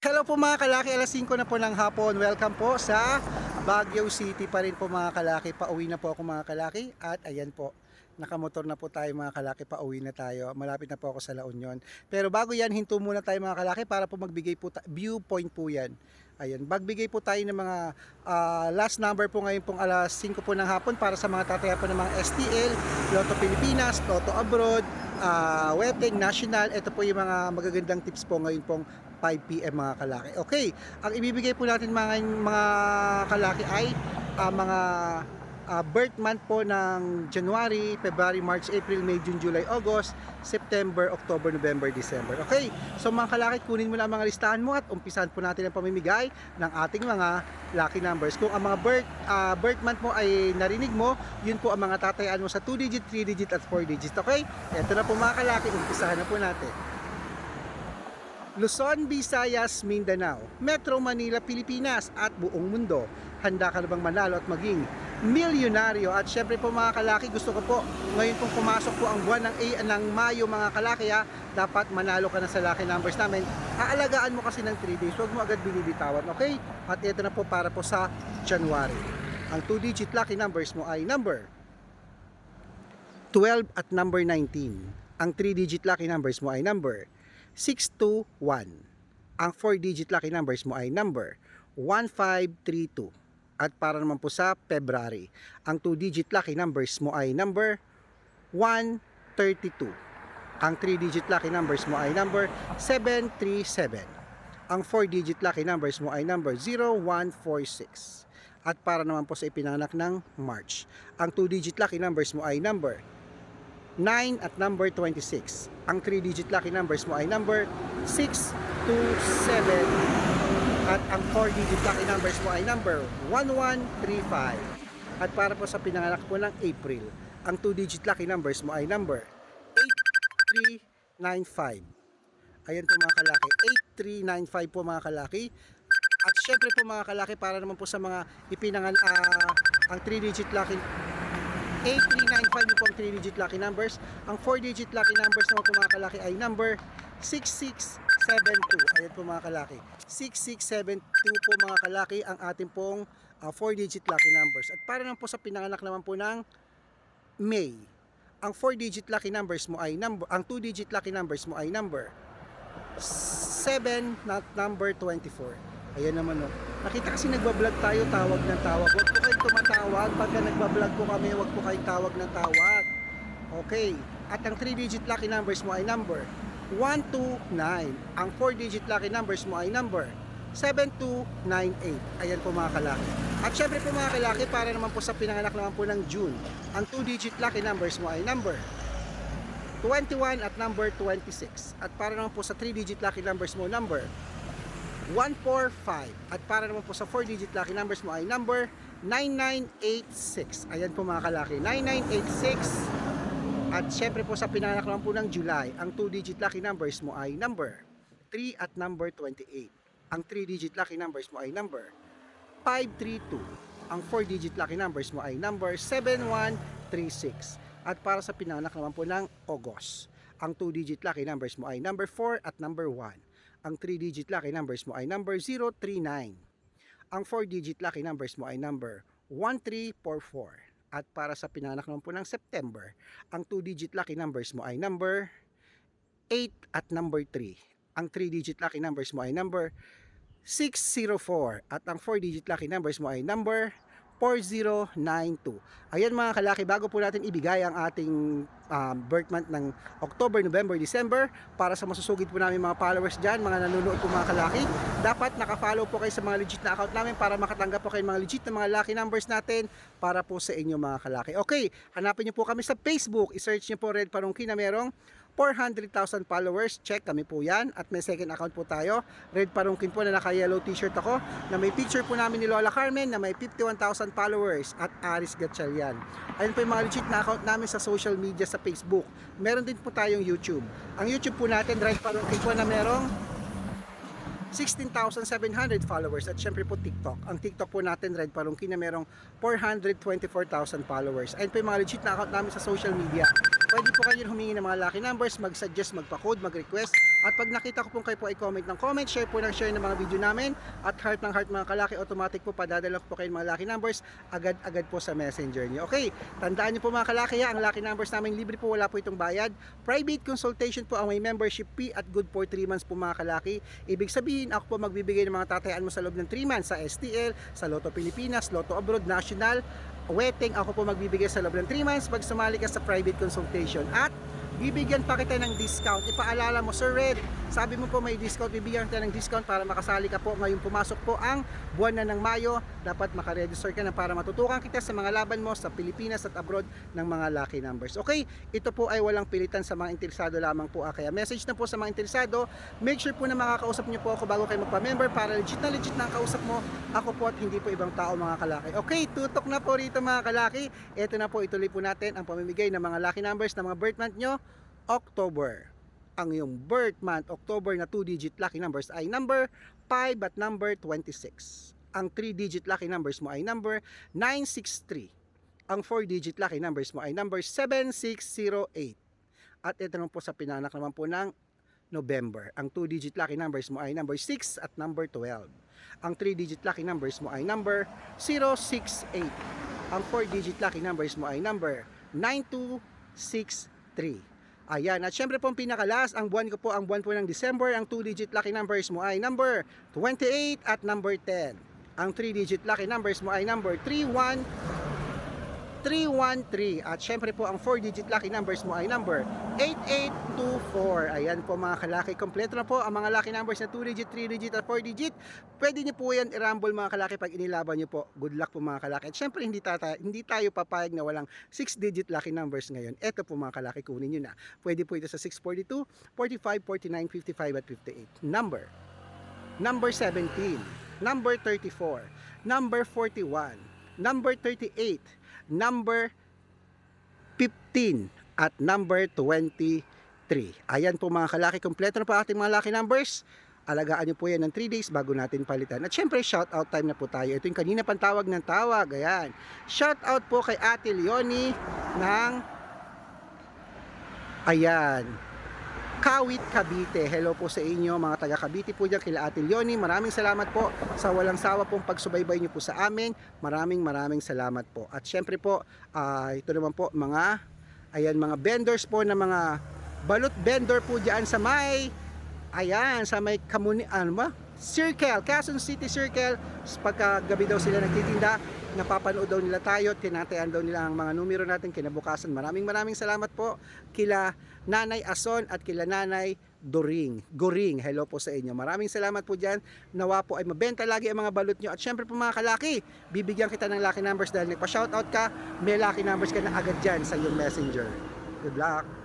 Hello po mga kalaki, alas 5 na po ng hapon. Welcome po sa Baguio City pa rin po mga kalaki. Pauwi na po ako mga kalaki at ayan po. Nakamotor na po tayo mga kalaki, pauwi na tayo. Malapit na po ako sa La Union. Pero bago yan, hinto muna tayo mga kalaki para po magbigay po, ta- viewpoint po yan. Ayun, magbigay po tayo ng mga ah, last number po ngayon pong alas 5 po ng hapon para sa mga tataya po ng mga STL, Lotto Pilipinas, Lotto Abroad, uh, Weteng, National. Ito po yung mga magagandang tips po ngayon pong 5pm mga kalaki. Okay, ang ibibigay po natin mga, mga kalaki ay ah, mga ah, birth month po ng January, February, March, April, May, June, July, August, September, October, November, December. Okay, so mga kalaki, kunin mo lang ang mga listahan mo at umpisahan po natin ang pamimigay ng ating mga lucky numbers. Kung ang mga birth, ah, birth month mo ay narinig mo, yun po ang mga tatayaan mo sa 2 digit, 3 digit at 4 digit. Okay, ito na po mga kalaki, umpisahan na po natin. Luzon, Visayas, Mindanao, Metro Manila, Pilipinas at buong mundo. Handa ka na bang manalo at maging milyonaryo? At syempre po mga kalaki, gusto ko po ngayon pong pumasok po ang buwan ng, A, ng Mayo mga kalaki ha, dapat manalo ka na sa lucky numbers namin. Aalagaan mo kasi ng 3 days, huwag mo agad binibitawan, okay? At ito na po para po sa January. Ang 2-digit lucky numbers mo ay number 12 at number 19. Ang 3-digit lucky numbers mo ay number 621. Ang 4-digit lucky numbers mo ay number 1532. At para naman po sa February, ang 2-digit lucky numbers mo ay number 132. Ang 3-digit lucky numbers mo ay number 737. Ang 4-digit lucky numbers mo ay number 0146. At para naman po sa ipinanganak ng March, ang 2-digit lucky numbers mo ay number 9 at number 26. Ang 3-digit lucky numbers mo ay number 627 at ang 4-digit lucky numbers mo ay number 1135. At para po sa pinanganak po ng April, ang 2-digit lucky numbers mo ay number 8395. Ayan po mga kalaki, 8395 po mga kalaki. At syempre po mga kalaki, para naman po sa mga ipinangan ah, ang 3-digit lucky 8395 yung po ang 3-digit lucky numbers. Ang 4-digit lucky numbers naman po ay number 6672. Ayan po mga kalaki. 6672 po mga kalaki ang ating pong 4-digit lucky numbers. At para naman po sa pinanganak naman po ng May. Ang 4-digit lucky numbers mo ay number, ang 2-digit lucky numbers mo ay number 7 not number 24. Ayan naman no. Nakita kasi nagbablog tayo, tawag ng tawag. Huwag po kayong tumatawag. Pagka nagbablog po kami, huwag po kayong tawag ng tawag. Okay. At ang 3-digit lucky numbers mo ay number 129. Ang 4-digit lucky numbers mo ay number 7298. Ayan po mga kalaki. At syempre po mga kalaki, para naman po sa pinanganak naman po ng June, ang 2-digit lucky numbers mo ay number 21 at number 26. At para naman po sa 3-digit lucky numbers mo, number 145. At para naman po sa 4-digit lucky numbers mo ay number 9986. Ayan po mga kalaki, 9986. At syempre po sa pinanganak naman po ng July, ang 2-digit lucky numbers mo ay number 3 at number 28. Ang 3-digit lucky numbers mo ay number 532. Ang 4-digit lucky numbers mo ay number 7136. At para sa pinanganak naman po ng August, ang 2-digit lucky numbers mo ay number 4 at number 1. Ang 3-digit lucky numbers mo ay number 039. Ang 4-digit lucky numbers mo ay number 1344. At para sa pinanganak naman po ng September, ang 2-digit lucky numbers mo ay number 8 at number 3. Ang 3-digit lucky numbers mo ay number 604 at ang 4-digit lucky numbers mo ay number 4092. Ayan mga kalaki, bago po natin ibigay ang ating um, birth month ng October, November, December para sa masusugid po namin mga followers dyan, mga nanonood po mga kalaki, dapat nakafollow po kayo sa mga legit na account namin para makatanggap po kayo mga legit na mga lucky numbers natin para po sa inyo mga kalaki. Okay, hanapin niyo po kami sa Facebook, isearch niyo po Red Parungki na merong 400,000 followers. Check kami po yan. At may second account po tayo. Red Parungkin po na naka-yellow t-shirt ako. Na may picture po namin ni Lola Carmen na may 51,000 followers. At Aris Gatchalian. Ayun po yung mga legit na account namin sa social media sa Facebook. Meron din po tayong YouTube. Ang YouTube po natin, Red Parungkin po na merong 16,700 followers at syempre po TikTok. Ang TikTok po natin, Red Palungki, na merong 424,000 followers. Ayun po yung mga legit na account namin sa social media. Pwede po kayo humingi ng mga lucky numbers, mag-suggest, magpa-code, mag-request, At pag nakita ko po kayo po ay comment ng comment, share po ng share ng mga video namin, at heart ng heart mga kalaki, automatic po padadala ko po kayo ng mga lucky numbers agad-agad po sa messenger niyo. Okay, tandaan niyo po mga kalaki, ha, ang lucky numbers namin libre po, wala po itong bayad. Private consultation po ang may membership fee at good for 3 months po mga kalaki. Ibig sabihin, ako po magbibigay ng mga tatayaan mo sa loob ng 3 months sa STL, sa Lotto Pilipinas, Lotto Abroad, National, Wedding, ako po magbibigay sa loob ng 3 months pag sumali ka sa private consultation. At bibigyan pa kita ng discount. Ipaalala mo, Sir Red, sabi mo po may discount, bibigyan kita ng discount para makasali ka po. Ngayon pumasok po ang buwan na ng Mayo, dapat makaregister ka na para matutukan kita sa mga laban mo sa Pilipinas at abroad ng mga lucky numbers. Okay, ito po ay walang pilitan sa mga interesado lamang po. ah. Kaya message na po sa mga interesado, make sure po na makakausap niyo po ako bago kayo magpa-member para legit na legit na ang kausap mo. Ako po at hindi po ibang tao mga kalaki. Okay, tutok na po rito mga kalaki. Ito na po, ituloy po natin ang pamimigay ng mga lucky numbers ng mga birth month nyo. October. Ang iyong birth month, October na 2-digit lucky numbers ay number 5 at number 26. Ang 3-digit lucky numbers mo ay number 963. Ang 4-digit lucky numbers mo ay number 7608. At ito naman po sa pinanak naman po ng November. Ang 2-digit lucky numbers mo ay number 6 at number 12. Ang 3-digit lucky numbers mo ay number 068. Ang 4-digit lucky numbers mo ay number 9263. Ayan, at syempre po ang pinakalas, ang buwan ko po, ang buwan po ng December, ang 2-digit lucky numbers mo ay number 28 at number 10. Ang 3-digit lucky numbers mo ay number 31, 313. At syempre po, ang 4-digit lucky numbers mo ay number 8824. Ayan po mga kalaki, kompleto na po ang mga lucky numbers na 2-digit, 3-digit at 4-digit. Pwede nyo po yan i-rumble mga kalaki pag inilaban nyo po. Good luck po mga kalaki. At syempre, hindi, tata, hindi tayo papayag na walang 6-digit lucky numbers ngayon. Ito po mga kalaki, kunin nyo na. Pwede po ito sa 642, 45, 49, 55 at 58. Number. Number 17. Number 34. Number 41. Number 38. Number 15 at number 23. Ayan po mga kalaki, kompleto na po ating mga lucky numbers. Alagaan nyo po yan ng 3 days bago natin palitan. At syempre, shout out time na po tayo. Ito yung kanina pang tawag ng tawag. Ayan. Shout out po kay Ate Leonie ng Ayan. Kawit Cavite. Hello po sa inyo mga taga Cavite po dyan kila Ate Leonie. Maraming salamat po sa walang sawa pong pagsubaybay niyo po sa amin. Maraming maraming salamat po. At syempre po, ah, ito naman po mga ayan mga vendors po na mga balut vendor po diyan sa may ayan sa may kamuni ano ba? Circle, Quezon City Circle. Pagka gabi daw sila nagtitinda, napapanood daw nila tayo, tinatayan daw nila ang mga numero natin kinabukasan. Maraming maraming salamat po kila Nanay Ason at kila Nanay Doring. Goring, hello po sa inyo. Maraming salamat po dyan. Nawa po ay mabenta lagi ang mga balot nyo. At syempre po mga kalaki, bibigyan kita ng lucky numbers dahil nagpa-shoutout ka, may lucky numbers ka na agad dyan sa iyong messenger. Good luck!